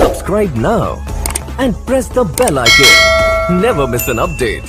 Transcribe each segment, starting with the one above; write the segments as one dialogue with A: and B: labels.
A: Subscribe now and press the bell icon. Never miss an update.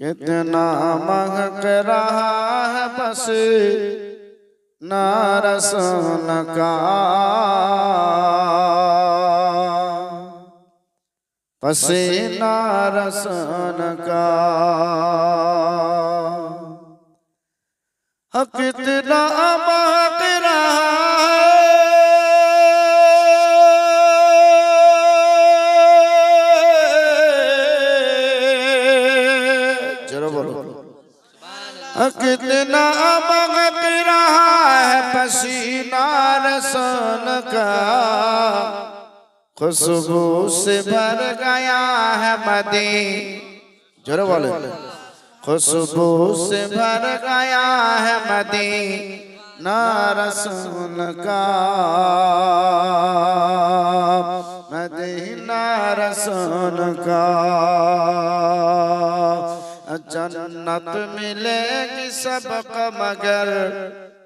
B: اتنا مہک رہا ہے پسی نارسون کا پسینہ رسن کا بولو۔ حق اتنا رہا ہے پسینہ رسن کا۔ خوشبو سے بھر گیا ہے مدین جرو والے۔ خوشبو سے بھر گیا ہے مدین رسول کا۔ مدینہ رسول کا۔ جنت ملے گی سب کا مگر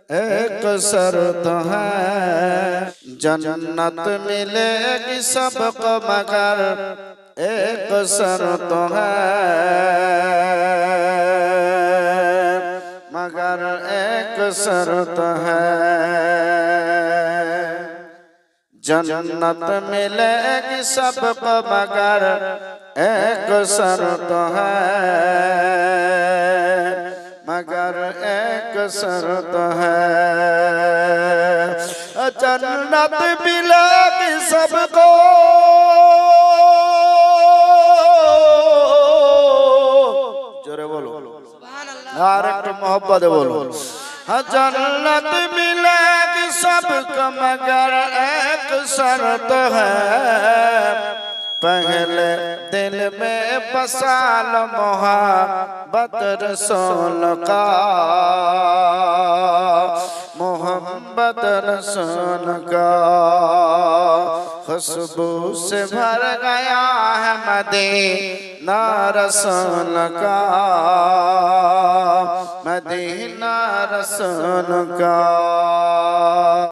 B: ایک شرط ہے۔ جنت ملے گی سب کو مگر ایک شرط ہے۔ مگر ایک شرط ہے۔ جنت ملے گی سب کو مگر ایک شرط ہے۔ مگر ایک شرط ہے۔ جنت ملے گی سب کو۔ جورے بولو۔ ڈائریکٹ محبت بولو۔ جنت ملے گی سب کو مگر ایک شرط ہے۔ پہلے دل میں پسال محبت رسول کا۔ محبت رسول کا۔ خوشبو سے بھر گیا ہے مدینہ رسول کا۔ مدینہ رسول کا۔